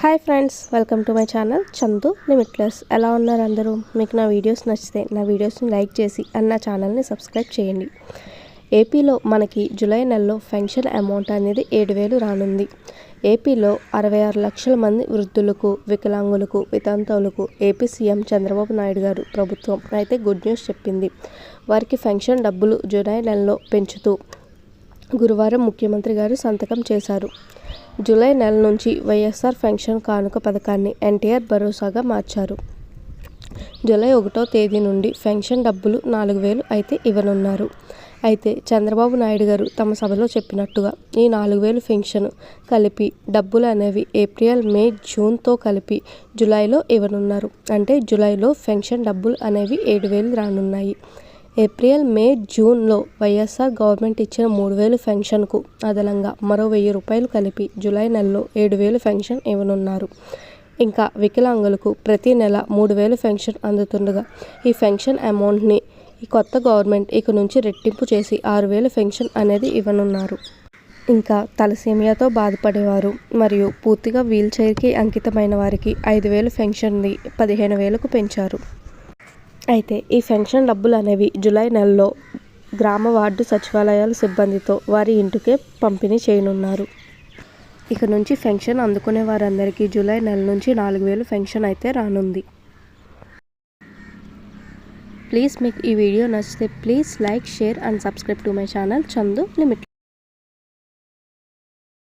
Hi friends welcome to my channel. Chandu limitless ఎలా ఉన్నారు అందరూ? మీకు నా వీడియోస్ నచ్చితే నా వీడియోస్ని లైక్ చేసి అండ్ నా ఛానల్ని సబ్స్క్రైబ్ చేయండి. ఏపీలో మనకి జూలై నెలలో పెన్షన్ అమౌంట్ అనేది ఏడు వేలు రానుంది. ఏపీలో అరవై ఆరు లక్షల మంది వృద్ధులకు వికలాంగులకు వితంతువులకు ఏపీ సీఎం చంద్రబాబు నాయుడు గారు ప్రభుత్వం అయితే గుడ్ న్యూస్ చెప్పింది. వారికి పెన్షన్ డబ్బులు జూలై నెలలో పెంచుతూ గురువారం ముఖ్యమంత్రి గారు సంతకం చేశారు. జూలై నెల నుంచి వైఎస్ఆర్ పెన్షన్ కానుక పథకాన్ని ఎన్టీఆర్ భరోసాగా మార్చారు. జూలై ఒకటో తేదీ నుండి పెన్షన్ డబ్బులు నాలుగు వేలు అయితే ఇవ్వనున్నారు. అయితే చంద్రబాబు నాయుడు గారు తమ సభలో చెప్పినట్టుగా ఈ నాలుగు వేలు పెన్షన్ కలిపి డబ్బులు అనేవి ఏప్రిల్ మే జూన్తో కలిపి జూలైలో ఇవ్వనున్నారు. అంటే జూలైలో పెన్షన్ డబ్బులు అనేవి ఏడు వేలు రానున్నాయి. ఏప్రిల్ మే జూన్లో వైఎస్ఆర్ గవర్నమెంట్ ఇచ్చిన మూడు వేలు పెన్షన్కు అదనంగా మరో వెయ్యి రూపాయలు కలిపి జూలై నెలలో ఏడు వేలు పెన్షన్ ఇవ్వనున్నారు. ఇంకా వికలాంగులకు ప్రతి నెల మూడు వేలు పెన్షన్ అందుతుండగా ఈ పెన్షన్ అమౌంట్ని ఈ కొత్త గవర్నమెంట్ ఇక నుంచి రెట్టింపు చేసి ఆరు వేలు పెన్షన్ అనేది ఇవ్వనున్నారు. ఇంకా తలసేమియాతో బాధపడేవారు మరియు పూర్తిగా వీల్ చైర్కి అంకితమైన వారికి ఐదు వేలు పెన్షన్ని పదిహేను వేలకు పెంచారు. అయితే ఈ పెన్షన్ డబ్బులు అనేవి జూలై నెలలో గ్రామ వార్డు సచివాలయాల సిబ్బందితో వారి ఇంటికే పంపిణీ చేయనున్నారు. ఇక నుంచి పెన్షన్ అందుకునే వారందరికీ జూలై నెల నుంచి నాలుగు వేలు పెన్షన్ అయితే రానుంది. ప్లీజ్ మీకు ఈ వీడియో నచ్చితే please like share and subscribe to my channel Chandu limit